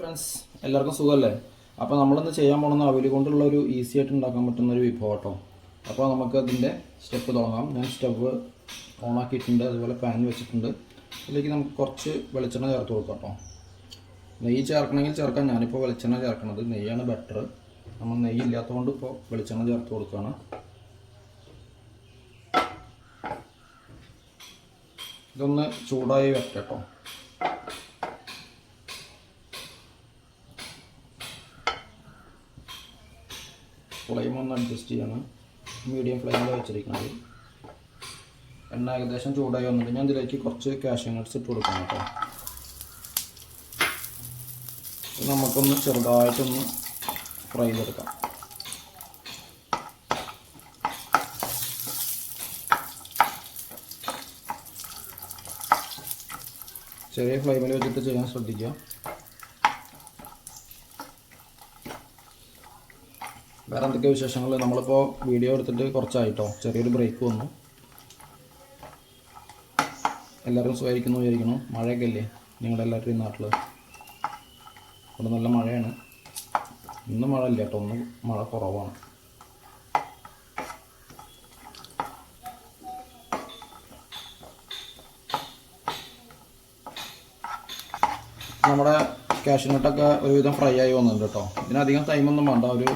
Friends എല്ലാവർക്കും സുഖമല്ലേ? അപ്പോൾ നമ്മളിന്ന് ചെയ്യാൻ പോകണമെന്ന് അവൽ കൊണ്ടുള്ള ഒരു ഈസി ആയിട്ട് ഉണ്ടാക്കാൻ പറ്റുന്ന ഒരു വിഭവം കേട്ടോ അപ്പോൾ നമുക്ക് അതിന്റെ സ്റ്റെപ്പ് തുടങ്ങാം. ഞാൻ സ്റ്റവ് ഓൺ ആക്കിയിട്ടുണ്ട് അതുപോലെ പാൻ വെച്ചിട്ടുണ്ട്. അതിലേക്ക് നമുക്ക് കുറച്ച് വെളിച്ചെണ്ണ ചേർത്ത് കൊടുക്കാം കേട്ടോ നെയ്യ് ചേർക്കണമെങ്കിൽ ചേർക്കാം. ഞാനിപ്പോൾ വെളിച്ചെണ്ണ ചേർക്കണത് നെയ്യാണ് ബെറ്റർ നമ്മൾ നെയ്യ് ഇല്ലാത്തതുകൊണ്ട് ഇപ്പോൾ വെളിച്ചെണ്ണ ചേർത്ത് കൊടുക്കുകയാണ് ഇതൊന്ന് ചൂടായി വരട്ടെ കേട്ടോ ഫ്ലെയിം ഒന്ന് അഡ്ജസ്റ്റ് ചെയ്യണം. മീഡിയം ഫ്ലെയിമിൽ വെച്ചിരിക്കുന്നത്. എണ്ണ ഏകദേശം ചൂടായി വന്നിട്ട് ഞാൻ ഇതിലേക്ക് കുറച്ച് കാഷ്യൂ നട്ട്സ് ഇട്ട് കൊടുക്കണം കേട്ടോ. നമുക്കൊന്ന് ചെറുതായിട്ടൊന്ന് ഫ്രൈ ചെയ്തെടുക്കാം. ചെറിയ ഫ്ലെയിമിൽ വെച്ചിട്ട് ചെയ്യാൻ ശ്രദ്ധിക്കുക. വേറെ എന്തൊക്കെ വിശേഷങ്ങൾ നമ്മളിപ്പോൾ വീഡിയോ എടുത്തിട്ട് കുറച്ചായിട്ടോ. ചെറിയൊരു ബ്രേക്ക് വന്നു. എല്ലാവരും സുഖമായിരിക്കുന്നു വിചാരിക്കുന്നു. മഴയൊക്കെ അല്ലേ നിങ്ങളുടെ എല്ലാവരുടെയും നാട്ടിൽ ഇവിടെ നല്ല മഴയാണ്. ഇന്ന് മഴ ഇല്ല കേട്ടോ. ഒന്ന് മഴ കുറവാണ്. നമ്മുടെ കാഷ്യൂനട്ടൊക്കെ ഒരുവിധം ഫ്രൈ ആയി വന്നിട്ടുണ്ട് കേട്ടോ. ഇതിനധികം ടൈമൊന്നും വേണ്ട. ഒരു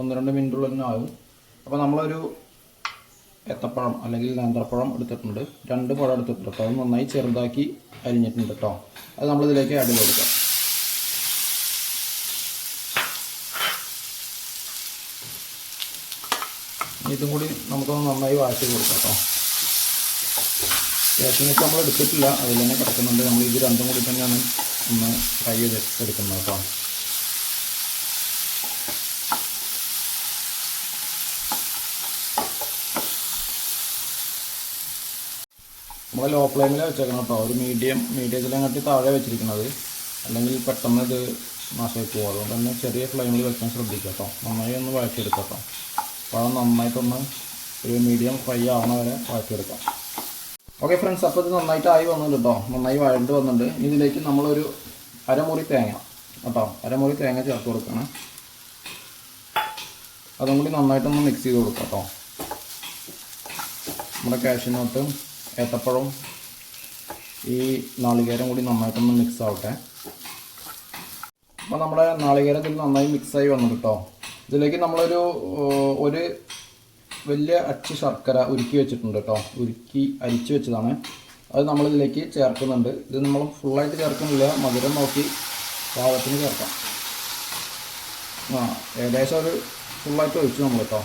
ഒന്ന് രണ്ട് മിനിറ്റുള്ള തന്നെ ആകും അപ്പോൾ നമ്മളൊരു ഏത്തപ്പഴം അല്ലെങ്കിൽ നേന്ത്രപ്പഴം എടുത്തിട്ടുണ്ട്. രണ്ട് പഴം എടുത്തിട്ടുണ്ട്. കേട്ടോ അത് നന്നായി ചെറുതാക്കി അരിഞ്ഞിട്ടുണ്ട് കേട്ടോ അത് നമ്മളിതിലേക്ക് ആഡ് ചെയ്ത് കൊടുക്കാം. ഇതും കൂടി നമുക്കൊന്ന് നന്നായി വാഴ്ത്തി കൊടുക്കാം കേട്ടോ കാഷ്യൂനട്ട് നമ്മൾ എടുത്തിട്ടില്ല. അതിൽ തന്നെ കിടക്കുന്നുണ്ട്. നമ്മൾ ഇത് രണ്ടും കൂടി തന്നെയാണ് ഒന്ന് ഫ്രൈ ചെയ്ത് എടുക്കുന്നത് കേട്ടോ നമ്മൾ ലോ ഫ്ലെയിമിൽ വെച്ചേക്കണം കേട്ടോ ഒരു മീഡിയം മീഡിയത്തിലങ്ങോട്ട് താഴെ വെച്ചിരിക്കുന്നത് അല്ലെങ്കിൽ പെട്ടെന്ന് ഇത് നാശമായി പോകും അതുകൊണ്ട് തന്നെ ചെറിയ ഫ്ലെയിമിൽ വെക്കാൻ ശ്രദ്ധിക്കുക കേട്ടോ നന്നായി ഒന്ന് വഴക്കിയെടുക്കാം കേട്ടോ പഴം നന്നായിട്ടൊന്ന് ഒരു മീഡിയം ഫ്രൈ ആവുന്ന വരെ വഴക്കിയെടുക്കാം ഓക്കെ ഫ്രണ്ട്സ് അപ്പോൾ ഇത് നന്നായിട്ട് ആയി വന്നിട്ടുണ്ട് കേട്ടോ നന്നായി വഴണ്ട് വന്നിട്ടുണ്ട്. ഇനി ഇതിലേക്ക് നമ്മളൊരു അരമുറി തേങ്ങ കേട്ടോ അരമുറി തേങ്ങ ചേർത്ത് കൊടുക്കണം. അതും കൂടി നന്നായിട്ടൊന്ന് മിക്സ് ചെയ്ത് കൊടുക്കാം കേട്ടോ നമ്മുടെ കാഷ്യൂനട്ടും ഏത്തപ്പഴവും ഈ നാളികേരം കൂടി നന്നായിട്ടൊന്ന് മിക്സ് ആവട്ടെ. അപ്പോൾ നമ്മുടെ നാളികേരം ഇതിൽ നന്നായി മിക്സായി വന്നു കേട്ടോ ഇതിലേക്ക് നമ്മളൊരു ഒരു വലിയ അച്ച് ശർക്കര ഉരുക്കി വെച്ചിട്ടുണ്ട് കേട്ടോ ഉരുക്കി അരിച്ചു വെച്ചതാണ്. അത് നമ്മളിതിലേക്ക് ചേർക്കുന്നുണ്ട്. ഇത് നമ്മൾ ഫുള്ളായിട്ട് ചേർക്കുന്നില്ല. മധുരം നോക്കി പാകത്തിന് ചേർക്കാം. ആ ഏകദേശം ഒരു ഫുള്ളായിട്ട് ഒഴിച്ചു നമ്മൾ കേട്ടോ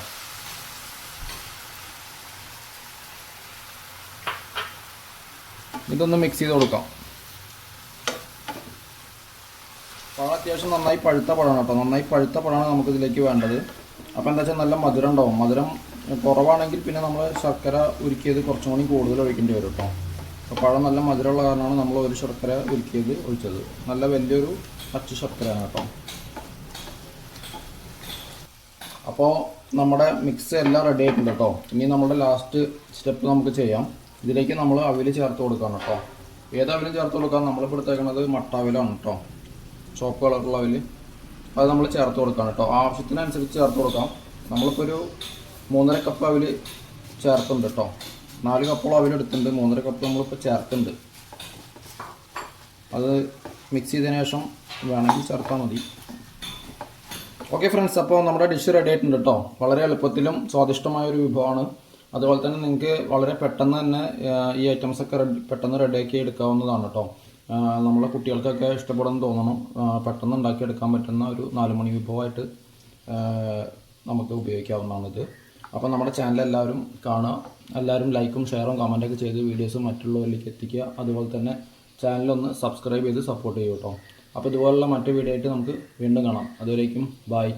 ഇതൊന്ന് മിക്സ് ചെയ്ത് കൊടുക്കാം. പഴം അത്യാവശ്യം നന്നായി പഴുത്ത പഴമാണ് കേട്ടോ. നന്നായി പഴുത്ത പഴമാണ് നമുക്ക് ഇതിലേക്ക് വേണ്ടത്. അപ്പോൾ എന്താ വെച്ചാൽ നല്ല മധുരം ഉണ്ടാവും. മധുരം കുറവാണെങ്കിൽ പിന്നെ നമ്മൾ ശർക്കര ഉരുക്കിയത് കുറച്ചും കൂടി കൂടുതൽ ഒഴിക്കേണ്ടി വരും കേട്ടോ. അപ്പോൾ പഴം നല്ല മധുരമുള്ള കാരണമാണ് നമ്മൾ ഒരു ശർക്കര ഉരുക്കിയത് ഒഴിച്ചത്. നല്ല വലിയൊരു പച്ച ശർക്കരയാണ് കേട്ടോ. അപ്പോൾ നമ്മുടെ മിക്സ് എല്ലാം റെഡി ആയിട്ടുണ്ട് കേട്ടോ. ഇനി നമ്മുടെ ലാസ്റ്റ് സ്റ്റെപ്പ് നമുക്ക് ചെയ്യാം. ഇതിലേക്ക് നമ്മൾ അവിൽ ചേർത്ത് കൊടുക്കണം കേട്ടോ ഏത് അവിലും ചേർത്ത് കൊടുക്കാം? നമ്മളിപ്പോൾ എടുത്തേക്കുന്നത് മട്ട അവിലാണ് കേട്ടോ ചോപ്പ് കളറുള്ള അവിൽ അത് നമ്മൾ ചേർത്ത് കൊടുക്കാം കേട്ടോ ആവശ്യത്തിനനുസരിച്ച് ചേർത്ത് കൊടുക്കാം. നമ്മളിപ്പോൾ ഒരു മൂന്നര കപ്പ് അവിൽ ചേർത്തുണ്ട് കേട്ടോ നാല് കപ്പോളം അവിൽ എടുത്തിട്ടുണ്ട്. മൂന്നര കപ്പ് നമ്മളിപ്പോൾ ചേർത്തുണ്ട് അത് മിക്സ് ചെയ്തതിന് ശേഷം വേണമെങ്കിൽ ചേർത്താൽ മതി. ഓക്കെ ഫ്രണ്ട്സ് അപ്പോൾ നമ്മുടെ ഡിഷ് റെഡി ആയിട്ടുണ്ട് കേട്ടോ വളരെ എളുപ്പത്തിലും സ്വാദിഷ്ടമായ ഒരു വിഭവമാണ് അതുപോലെ തന്നെ നിങ്ങൾക്ക് വളരെ പെട്ടെന്ന് തന്നെ ഈ ഐറ്റംസ് ഒക്കെ റെഡി പെട്ടെന്ന് റെഡിയാക്കി എടുക്കാവുന്നതാണ് കേട്ടോ നമ്മളെ കുട്ടികൾക്കൊക്കെ ഇഷ്ടപ്പെടുമെന്ന് തോന്നണം. പെട്ടെന്ന് ഉണ്ടാക്കിയെടുക്കാൻ പറ്റുന്ന ഒരു നാലുമണി വിഭവമായിട്ട് നമുക്ക് ഉപയോഗിക്കാവുന്നതാണിത്. അപ്പോൾ നമ്മുടെ ചാനൽ എല്ലാവരും കാണുക. എല്ലാവരും ലൈക്കും ഷെയറും കമന്റൊക്കെ ചെയ്ത് വീഡിയോസും മറ്റുള്ളവരിലേക്ക് എത്തിക്കുക. അതുപോലെ തന്നെ ചാനലൊന്ന് സബ്സ്ക്രൈബ് ചെയ്ത് സപ്പോർട്ട് ചെയ്യൂ കേട്ടോ അപ്പോൾ ഇതുപോലുള്ള മറ്റു വീഡിയോ ആയിട്ട് നമുക്ക് വീണ്ടും കാണാം. അതുവരേക്കും ബായ്